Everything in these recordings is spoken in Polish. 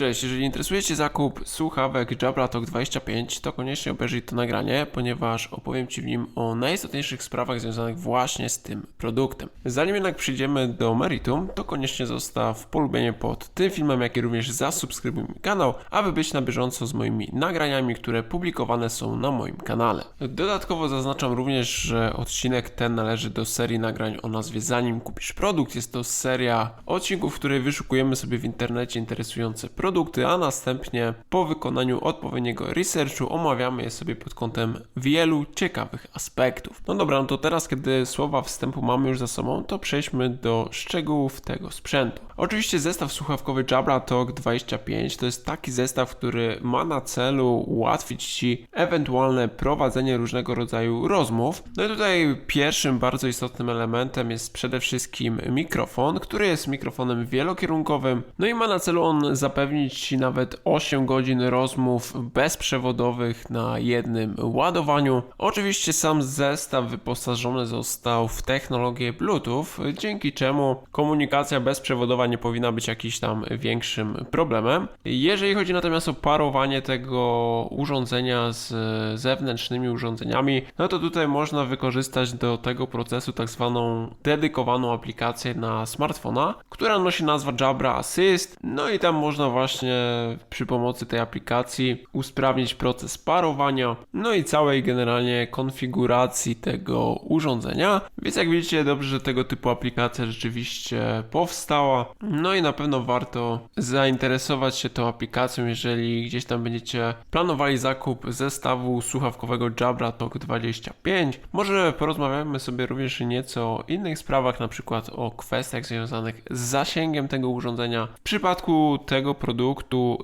Cześć, jeżeli interesuje Cię zakup słuchawek Jabra Talk 25, to koniecznie obejrzyj to nagranie, ponieważ opowiem Ci w nim o najistotniejszych sprawach związanych właśnie z tym produktem. Zanim jednak przyjdziemy do meritum, to koniecznie zostaw polubienie pod tym filmem, jak i również zasubskrybuj mój kanał, aby być na bieżąco z moimi nagraniami, które publikowane są na moim kanale. Dodatkowo zaznaczam również, że odcinek ten należy do serii nagrań o nazwie Zanim kupisz produkt. Jest to seria odcinków, w której wyszukujemy sobie w internecie interesujące produkty, a następnie po wykonaniu odpowiedniego researchu omawiamy je sobie pod kątem wielu ciekawych aspektów. No dobra, no to teraz, kiedy słowa wstępu mamy już za sobą, to przejdźmy do szczegółów tego sprzętu. Oczywiście zestaw słuchawkowy Jabra Talk 25 to jest taki zestaw, który ma na celu ułatwić Ci ewentualne prowadzenie różnego rodzaju rozmów. No i tutaj pierwszym bardzo istotnym elementem jest przede wszystkim mikrofon, który jest mikrofonem wielokierunkowym. No i ma na celu on zapewnić Ci nawet 8 godzin rozmów bezprzewodowych na jednym ładowaniu. Oczywiście sam zestaw wyposażony został w technologię Bluetooth, dzięki czemu komunikacja bezprzewodowa nie powinna być jakimś tam większym problemem. Jeżeli chodzi natomiast o parowanie tego urządzenia z zewnętrznymi urządzeniami, no to tutaj można wykorzystać do tego procesu tak zwaną dedykowaną aplikację na smartfona, która nosi nazwę Jabra Assist. No i tam można właśnie przy pomocy tej aplikacji usprawnić proces parowania, no i całej generalnie konfiguracji tego urządzenia. Więc jak widzicie, dobrze, że tego typu aplikacja rzeczywiście powstała. No i na pewno warto zainteresować się tą aplikacją, jeżeli gdzieś tam będziecie planowali zakup zestawu słuchawkowego Jabra Talk 25. Może porozmawiamy sobie również nieco o innych sprawach, na przykład o kwestiach związanych z zasięgiem tego urządzenia. W przypadku tego produktu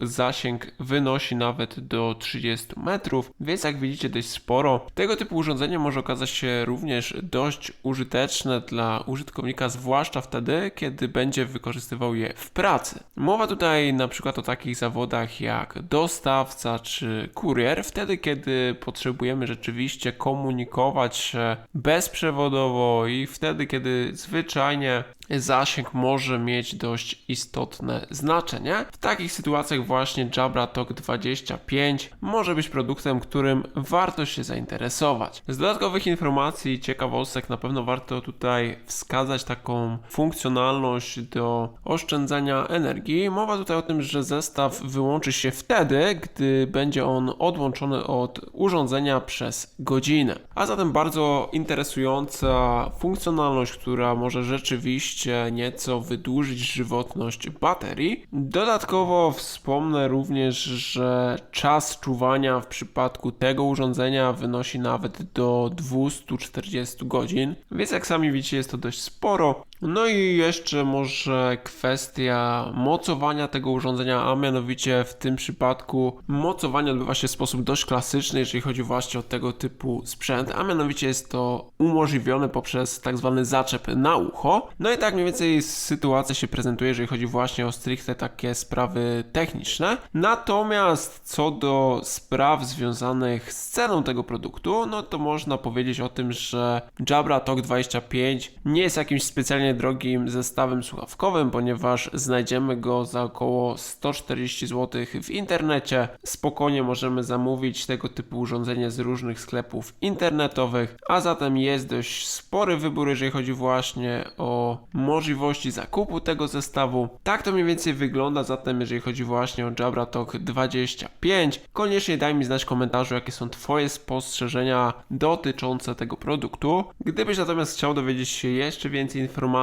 zasięg wynosi nawet do 30 metrów, więc jak widzicie dość sporo. Tego typu urządzenie może okazać się również dość użyteczne dla użytkownika, zwłaszcza wtedy, kiedy będzie wykorzystywał je w pracy. Mowa tutaj na przykład o takich zawodach jak dostawca czy kurier, wtedy kiedy potrzebujemy rzeczywiście komunikować się bezprzewodowo i wtedy kiedy zwyczajnie zasięg może mieć dość istotne znaczenie. W takich sytuacjach właśnie Jabra Talk 25 może być produktem, którym warto się zainteresować. Z dodatkowych informacji i ciekawostek na pewno warto tutaj wskazać taką funkcjonalność do oszczędzania energii. Mowa tutaj o tym, że zestaw wyłączy się wtedy, gdy będzie on odłączony od urządzenia przez godzinę. A zatem bardzo interesująca funkcjonalność, która może rzeczywiście nieco wydłużyć żywotność baterii. Dodatkowo wspomnę również, że czas czuwania w przypadku tego urządzenia wynosi nawet do 240 godzin, więc jak sami widzicie jest to dość sporo. No i jeszcze może kwestia mocowania tego urządzenia, a mianowicie w tym przypadku mocowanie odbywa się w sposób dość klasyczny, jeżeli chodzi właśnie o tego typu sprzęt, a mianowicie jest to umożliwione poprzez tak zwany zaczep na ucho. No i tak mniej więcej sytuacja się prezentuje, jeżeli chodzi właśnie o stricte takie sprawy techniczne. Natomiast co do spraw związanych z ceną tego produktu, no to można powiedzieć o tym, że Jabra Talk 25 nie jest jakimś specjalnie drogim zestawem słuchawkowym, ponieważ znajdziemy go za około 140 zł w internecie. Spokojnie możemy zamówić tego typu urządzenie z różnych sklepów internetowych, a zatem jest dość spory wybór, jeżeli chodzi właśnie o możliwości zakupu tego zestawu. Tak to mniej więcej wygląda zatem, jeżeli chodzi właśnie o Jabra Talk 25. Koniecznie daj mi znać w komentarzu, jakie są Twoje spostrzeżenia dotyczące tego produktu. Gdybyś natomiast chciał dowiedzieć się jeszcze więcej informacji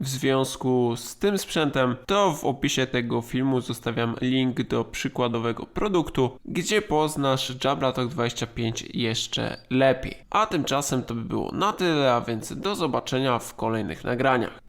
w związku z tym sprzętem, to w opisie tego filmu zostawiam link do przykładowego produktu, gdzie poznasz Jabra Talk 25 jeszcze lepiej. A tymczasem to by było na tyle, a więc do zobaczenia w kolejnych nagraniach.